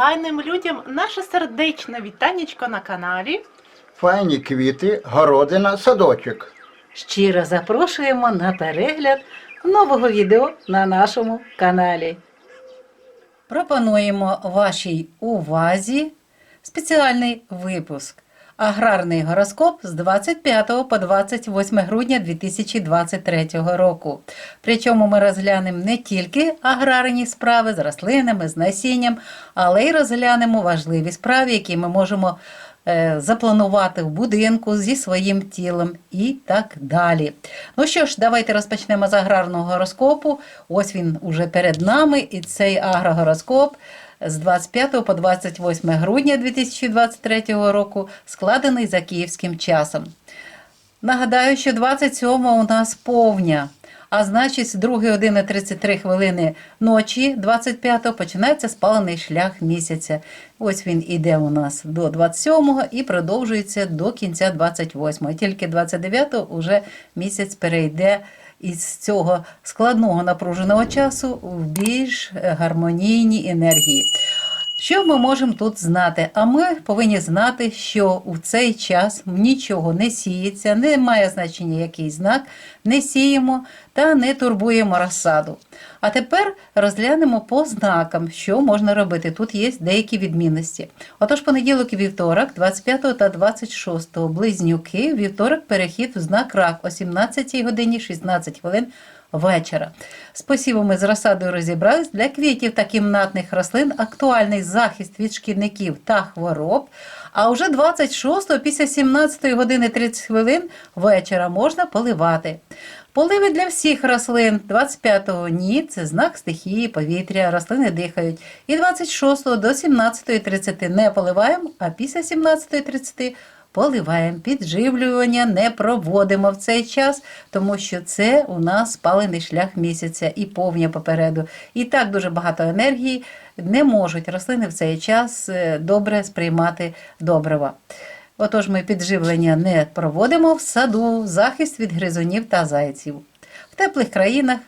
файним людям наше сердечне вітанечко на каналі. Файні квіти, городина, садочок. Щиро запрошуємо на перегляд нового відео на нашому каналі. Пропонуємо вашій увазі спеціальний випуск Аграрний гороскоп з 25 по 28 грудня 2023 року. Причому ми розглянемо не тільки аграрні справи з рослинами, з насінням, але й розглянемо важливі справи, які ми можемо е, запланувати в будинку зі своїм тілом і так далі. Ну що ж, давайте розпочнемо з аграрного гороскопу. Ось він уже перед нами, і цей агрогороскоп з 25 по 28 грудня 2023 року складений за київським часом. Нагадаю, що 27 у нас повня. А значить, з 2 години 33 хвилини ночі 25-го починається спалений шлях місяця. Ось він іде у нас до 27-го і продовжується до кінця 28-го. Тільки 29-го вже місяць перейде із цього складного напруженого часу в більш гармонійні енергії. Що ми можемо тут знати? А ми повинні знати, що у цей час нічого не сіється, не має значення який знак, не сіємо та не турбуємо розсаду. А тепер розглянемо по знакам, що можна робити. Тут є деякі відмінності. Отож, понеділок і вівторок, 25 та 26 близнюки, вівторок перехід в знак рак о 17 годині 16 хвилин вечора. З посівами з розсадою розібрались. Для квітів та кімнатних рослин актуальний захист від шкідників та хвороб. А вже 26-го після 17 години 30 хвилин вечора можна поливати. Поливи для всіх рослин 25-го ні, це знак стихії, повітря, рослини дихають. І 26-го до 17.30 не поливаємо, а після 17.30 поливаємо. Підживлювання не проводимо в цей час, тому що це у нас спалений шлях місяця і повня попереду. І так дуже багато енергії не можуть рослини в цей час е, добре сприймати добрива. Отож, ми підживлення не проводимо в саду, захист від гризунів та зайців. В теплих країнах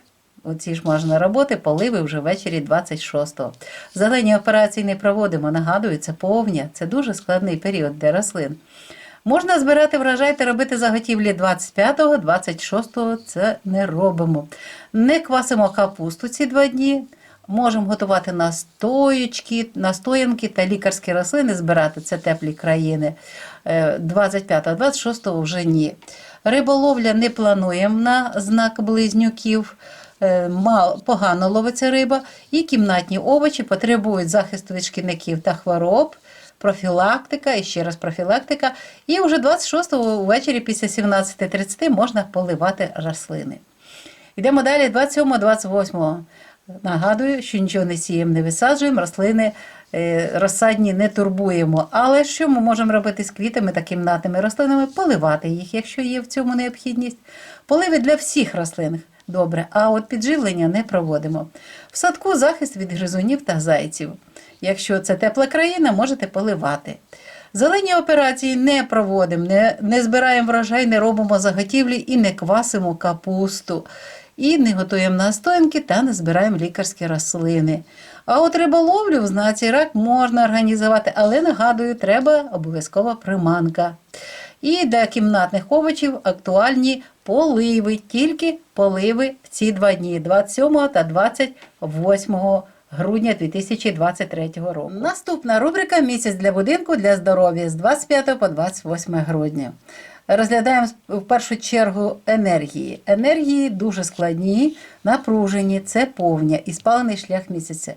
оці ж можна роботи, поливи вже ввечері 26-го. Зелені операції не проводимо, нагадую, це повня, це дуже складний період для рослин. Можна збирати врожай та робити заготівлі 25-го, 26-го це не робимо. Не квасимо капусту ці два дні. Можемо готувати настоєчки, настоянки та лікарські рослини збирати, це теплі країни. 25-го, 26-го вже ні. Риболовля не плануємо на знак близнюків. Е, мал- Погано ловиться риба, і кімнатні овочі потребують захисту від шкідників та хвороб, профілактика і ще раз профілактика. І вже 26-го ввечері після 17.30 можна поливати рослини. Йдемо далі 27-28. Нагадую, що нічого не сіємо, не висаджуємо, рослини е, розсадні не турбуємо. Але що ми можемо робити з квітами та кімнатними рослинами? Поливати їх, якщо є в цьому необхідність. Поливи для всіх рослин добре, а от підживлення не проводимо. В садку захист від гризунів та зайців. Якщо це тепла країна, можете поливати. Зелені операції не проводимо, не, не збираємо врожай, не робимо заготівлі і не квасимо капусту. І не готуємо настоянки та не збираємо лікарські рослини. А от риболовлю в знаці рак можна організувати, але нагадую, треба обов'язкова приманка. І для кімнатних овочів актуальні поливи, тільки поливи в ці два дні 27 та 28 грудня 2023 року. Наступна рубрика Місяць для будинку для здоров'я з 25 по 28 грудня. Розглядаємо в першу чергу енергії. Енергії дуже складні, напружені, це повня і спалений шлях місяця.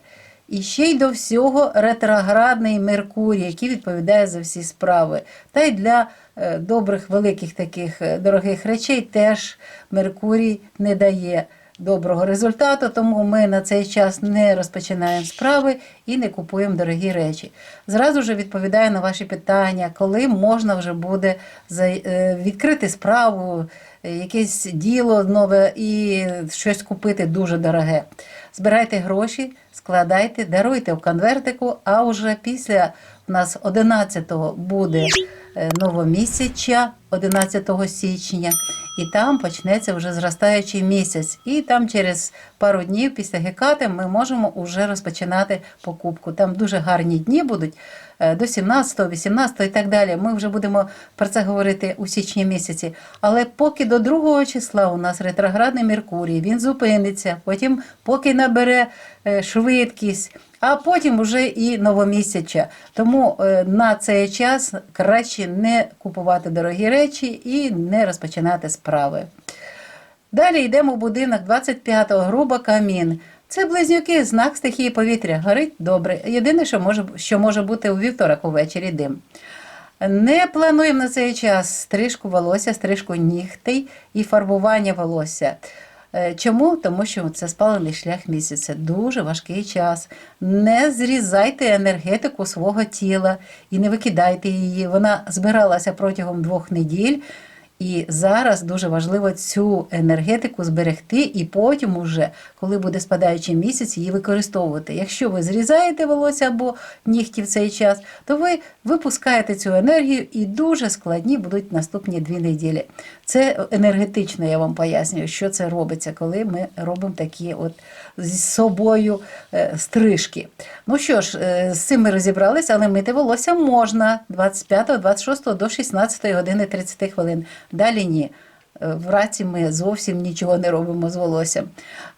І ще й до всього ретроградний Меркурій, який відповідає за всі справи. Та й для добрих, великих таких е, дорогих речей теж Меркурій не дає доброго результату, тому ми на цей час не розпочинаємо справи і не купуємо дорогі речі. Зразу ж відповідаю на ваші питання, коли можна вже буде е, відкрити справу, е, якесь діло нове і щось купити дуже дороге. Збирайте гроші, складайте, даруйте в конвертику, а вже після у нас 11-го буде е, новомісяча, 11 січня. і там почнеться вже зростаючий місяць. І там через пару днів після Гекати ми можемо вже розпочинати покупку. Там дуже гарні дні будуть е, до 17, 18 і так далі. Ми вже будемо про це говорити у січні місяці. Але поки до 2 числа у нас ретроградний Меркурій, він зупиниться, потім поки набере е, швидкість. А потім вже і новомісяча. Тому е, на цей час краще не купувати дорогі речі і не розпочинати справи. Далі йдемо в будинок 25-го, груба камін. Це близнюки, знак стихії повітря. Горить добре. Єдине, що може, що може бути у вівторок увечері дим. Не плануємо на цей час стрижку волосся, стрижку нігтей і фарбування волосся. Е, Чому? Тому що це спалений шлях місяця. Дуже важкий час. Не зрізайте енергетику свого тіла і не викидайте її. Вона збиралася протягом двох неділь. І зараз дуже важливо цю енергетику зберегти, і потім, уже, коли буде спадаючий місяць, її використовувати. Якщо ви зрізаєте волосся або нігті в цей час, то ви випускаєте цю енергію і дуже складні будуть наступні дві неділі. Це енергетично, я вам пояснюю, що це робиться, коли ми робимо такі от з собою е, стрижки. Ну що ж, е, з цим ми розібралися, але мити волосся можна 25, 26 до 16 години 30 хвилин. Далі ні. В Вранці ми зовсім нічого не робимо з волоссям.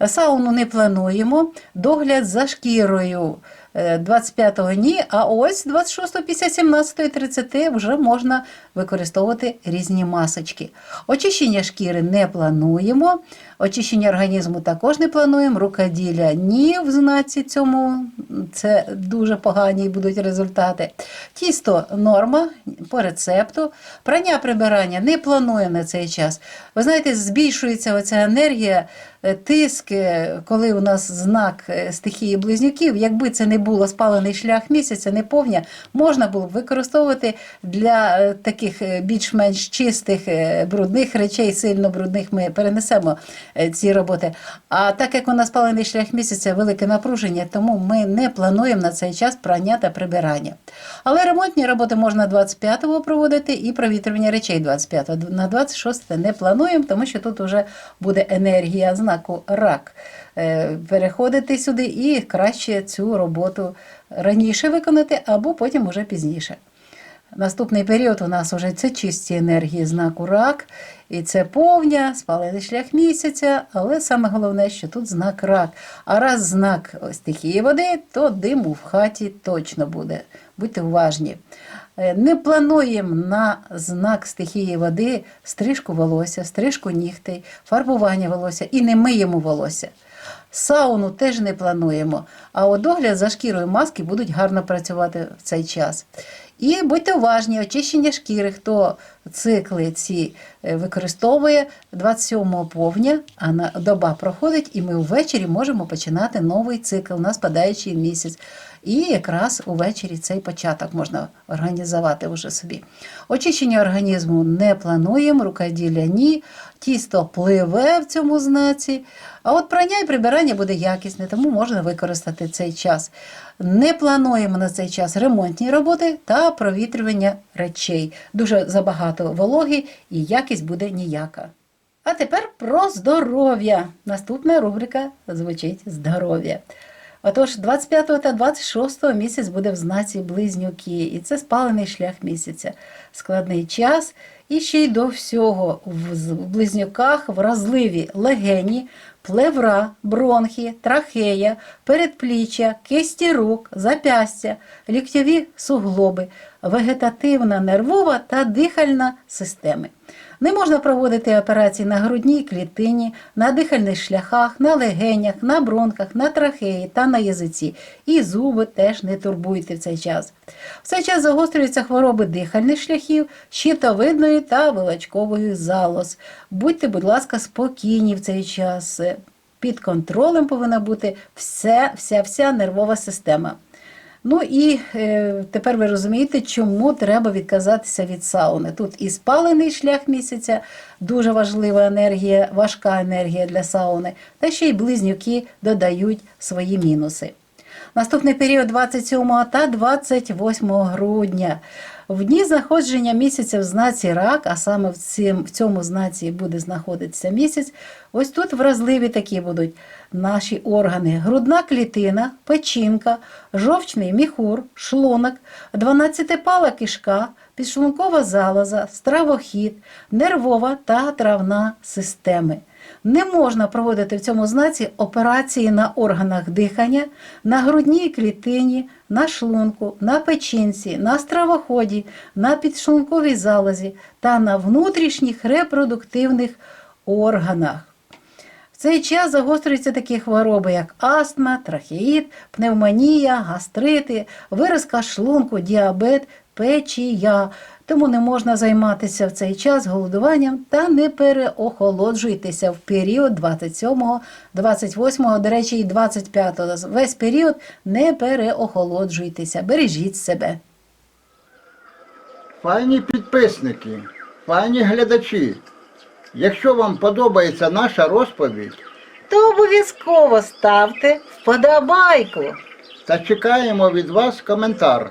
Сауну не плануємо. Догляд за шкірою е, 25-го ні, а ось 26 після 17 30 вже можна використовувати різні масочки. Очищення шкіри не плануємо. Очищення організму також не плануємо. Рукоділля ні в знаці цьому. Це дуже погані будуть результати. Тісто норма по рецепту. Прання прибирання не плануємо на цей час. Ви знаєте, збільшується оця енергія, е, тиск, е, коли у нас знак е, стихії близнюків. Якби це не було спалений шлях місяця, не повня, можна було б використовувати для таких більш-менш чистих брудних речей, сильно брудних ми перенесемо ці роботи. А так як у нас спалений шлях місяця, велике напруження, тому ми не плануємо на цей час прання та прибирання. Але ремонтні роботи можна 25-го проводити і провітрювання речей 25-го. На 26 не плануємо, тому що тут вже буде енергія знаку рак е, переходити сюди і краще цю роботу раніше виконати або потім уже пізніше. Наступний період у нас вже це чисті енергії знаку рак, і це повня, спалений шлях місяця, але саме головне, що тут знак рак. А раз знак стихії води, то диму в хаті точно буде. Будьте уважні. Е, Не плануємо на знак стихії води стрижку волосся, стрижку нігтей, фарбування волосся і не миємо волосся. Сауну теж не плануємо, а от догляд за шкірою маски будуть гарно працювати в цей час. І будьте уважні, очищення шкіри, хто цикли ці е, використовує 27 повня, а на доба проходить, і ми ввечері можемо починати новий цикл на спадаючий місяць. І якраз увечері цей початок можна організувати вже собі. Очищення організму не плануємо, рукоділля ні, тісто пливе в цьому знаці. А от прання і прибирання буде якісне, тому можна використати цей час. Не плануємо на цей час ремонтні роботи та провітрювання речей. Дуже забагато вологи і якість буде ніяка. А тепер про здоров'я. Наступна рубрика звучить здоров'я. Отож, 25 та 26 місяць буде в знаці близнюки, і це спалений шлях місяця. Складний час. І ще й до всього в близнюках вразливі легені, плевра, бронхи, трахея, передпліччя, кисті рук, запястя, ліктьові суглоби, вегетативна, нервова та дихальна системи. Не можна проводити операції на грудній клітині, на дихальних шляхах, на легенях, на бронхах, на трахеї та на язиці. І зуби теж не турбуйте в цей час. В цей час загострюються хвороби дихальних шляхів, щитовидної та вилачкової залоз. Будьте, будь ласка, спокійні в цей час. Під контролем повинна бути вся, вся, вся нервова система. Ну і е, тепер ви розумієте, чому треба відказатися від сауни. Тут і спалений шлях місяця, дуже важлива енергія, важка енергія для сауни, та ще й близнюки додають свої мінуси. Наступний період 27 та 28 грудня. В дні знаходження місяця в знаці рак, а саме в, цім, в цьому знаці буде знаходитися місяць, ось тут вразливі такі будуть наші органи: грудна клітина, печінка, жовчний міхур, шлунок, 12-пала кишка, підшлункова залоза, стравохід, нервова та травна системи. Не можна проводити в цьому знаці операції на органах дихання, на грудній клітині, на шлунку, на печінці, на стравоході, на підшлунковій залозі та на внутрішніх репродуктивних органах. В цей час загострюються такі хвороби, як астма, трахеїд, пневмонія, гастрити, виразка шлунку, діабет, печія. Тому не можна займатися в цей час голодуванням та не переохолоджуйтеся в період 27, 28, до речі, і 25. Весь період не переохолоджуйтеся, бережіть себе. Файні підписники, файні глядачі. Якщо вам подобається наша розповідь, То обов'язково ставте вподобайку. та чекаємо від вас коментар.